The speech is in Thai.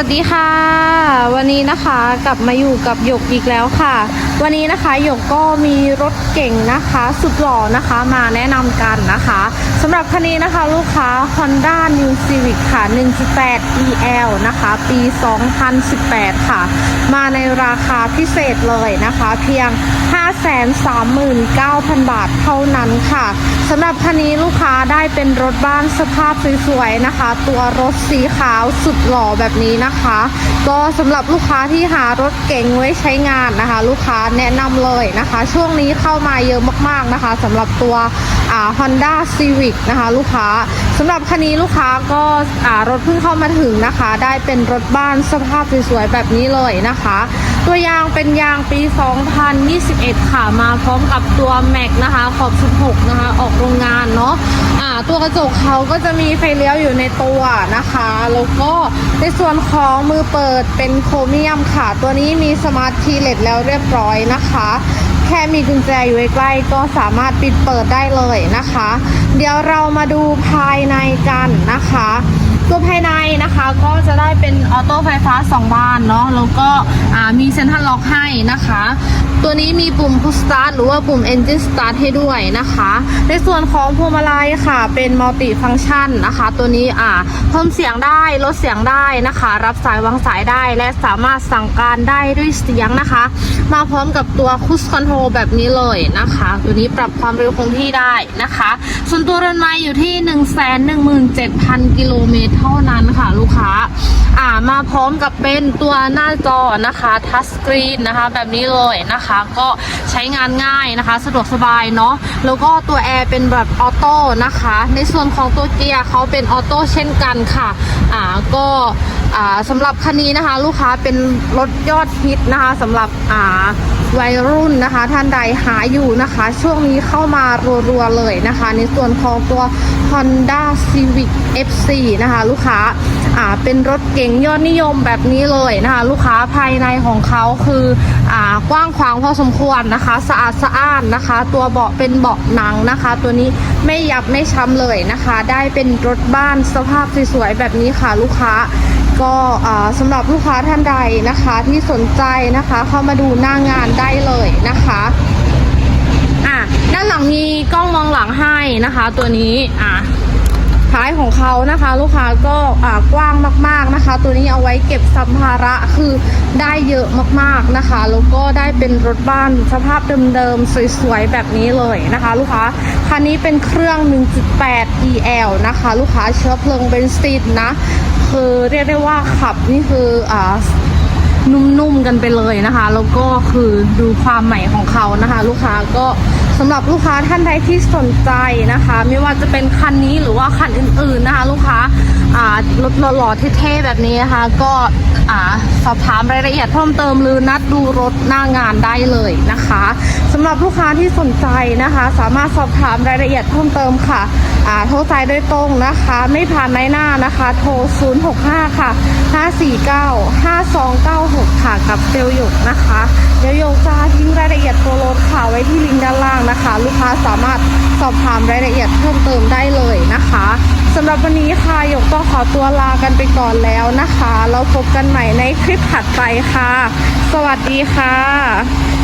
วัสดีค่ะ วันนี้นะคะกลับมาอยู่กับหยกอีกแล้วค่ะ วันนี้นะคะหยกก็มีรถเก่งนะคะ สุดหล่อนะคะมาแนะนำกันนะคะสำหรับคันนี้นะคะลูกค้า Honda New Civic ค่ะ 1.8 EL นะคะ ปี 2018 ค่ะ มาในราคาพิเศษเลยนะคะ เพียง 539,000 บาทเท่านั้นค่ะสำหรับคันนี้ลูกค้าได้เป็นรถบ้านสภาพสวยๆนะคะ ตัวรถสีขาวสุดหล่อแบบนี้นะคะ ก็สำหรับลูกค้าที่หารถเก๋งไว้ใช้งานนะคะ ลูกค้าแนะนำเลยนะคะ ช่วงนี้เข้ามาเยอะมากๆนะคะสำหรับตัวอ่า Honda Civic นะคะ ลูกค้าสำหรับคันนี้ลูกค้าก็อ่ารถเพิ่งเข้ามาถึงนะคะ ได้เป็นรถบ้านสภาพสวยๆแบบนี้เลยนะคะ ตัวยางเป็นยางปี 2021 ค่ะ มาพร้อมกับตัวแม็กนะคะ ขอบ 16 นะคะ ออกโรงงานเนาะอ่าตัวกระจกเขาก็จะมีไฟเลี้ยวอยู่ในตัวนะคะ แล้วก็ในส่วนของมือเปิดเป็นโครเมียมค่ะ ตัวนี้มีสมาร์ทคีย์เลสแล้วเรียบร้อยนะคะแค่มีกุญแจอยู่ใกล้ๆก็สามารถปิดเปิดได้เลยนะคะ เดี๋ยวเรามาดูภายในกันนะคะ ตัวภายในนะคะก็จะได้เป็นออโต้ไฟฟ้า 2 บานเนาะแล้วก็มีเซ็นทรัลล็อกให้นะคะ ตัวนี้มีปุ่ม push start หรือว่าปุ่ม engine start ให้ด้วยนะคะ ในส่วนของพวงมาลัยค่ะ เป็นมัลติฟัง c t ชันนะคะ ตัวนี้อ่าเพิ่มเสียงได้ลดเสียงได้นะคะ รับสายวางสายได้และสามารถสั่งการได้ด้วยเสียงนะคะ มาพร้อมกับตัวคุ i คอนโทร l แบบนี้เลยนะคะ ตัวนี้ปรับความเร็วคงที่ได้นะคะ ส่วนตัวเรือนไม้อยู่ที่ 1 1 7 0 0 0 กิโลเมตรเท่านั้นค่ะลูกค้า อ่ามาพร้อมกับเป็นตัวหน้าจอนะคะทัชสกรีนนะคะ แบบนี้เลยนะคะ ก็ใช้งานง่ายนะคะ สะดวกสบายเนาะแล้วก็ตัวแอร์เป็นแบบออโต้นะคะ ในส่วนของตัวเกียร์เขาเป็นออโต้เช่นกันค่ะ อ่าก็ สำหรับคันนี้นะคะ ลูกค้าเป็นรถยอดฮิตนะคะสำหรับอ่าวัยรุ่นนะคะ ท่านใดหาอยู่นะคะ ช่วงนี้เข้ามารัวๆเลยนะคะ ในส่วนของตัว Honda Civic FC นะคะ ลูกค้าอ่าเป็นรถเก๋งยอดนิยมแบบนี้เลยนะคะ ลูกค้าภายในของเขาคืออ่ากว้างขวางพอสมควรนะคะ สะอาดสะอ้านนะคะ ตัวเบาะเป็นเบาะหนังนะคะ ตัวนี้ไม่ยับไม่ช้ำเลยนะคะ ได้เป็นรถบ้านสภาพสวยๆแบบนี้ค่ะ ลูกค้า ก็สำหรับลูกค้าท่านใดนะคะที่สนใจนะคะเข้ามาดูหน้างานได้เลยนะคะอะด้านหลังมีกล้องมองหลังให้นะคะ ตัวนี้อะท้ายของเขานะคะ ลูกค้าก็อ่ากว้างมาก ๆนะคะ ตัวนี้เอาไว้เก็บสัมภาระคือได้เยอะมากๆนะคะแล้วก็ได้เป็นรถบ้านสภาพเดิมๆสวยๆแบบนี้เลยนะคะ ลูกค้าคันนี้เป็นเครื่อง 1.8 EL นะคะ ลูกค้าเชื้อเพลิงเบนซินนะ คือเรียกได้ว่าขับนี่คืออ่านุ่มๆกันไปเลยนะคะ แล้วก็คือดูความใหม่ของเขานะคะ ลูกค้าก็สำหรับลูกค้าท่านใดที่สนใจนะคะ ไม่ว่าจะเป็นคันนี้หรือว่าคันอื่นๆนะคะ ลูกค้าอ่า รถหล่อๆเท่ๆแบบนี้นะคะ ก็อ่าสอบถามรายละเอียดเพิ่มเติมหรือนัดดูรถหน้างานได้เลยนะคะสำหรับลูกค้าที่สนใจนะคะ สามารถสอบถามรายละเอียดเพิ่มเติมค่ะอ่าโทรสายโดยตรงนะคะ ไม่ผ่านในหน้านะคะ โทร 065 ค่ะ 549 5296 ค่ะกับเซลหยกนะคะเดี๋ยวโยกจะทิ้งรายละเอียดตัวรถค่ะไว้ที่ลิงก์ด้านล่างนะคะ ลูกค้าสามารถสอบถามรายละเอียดเพิ่มเติมได้เลยนะคะ สำหรับวันนี้ค่ะหยกต้อขอตัวลากันไปก่อนแล้วนะคะ เราพบกันใหม่ในคลิปถัดไปค่ะ สวัสดีค่ะ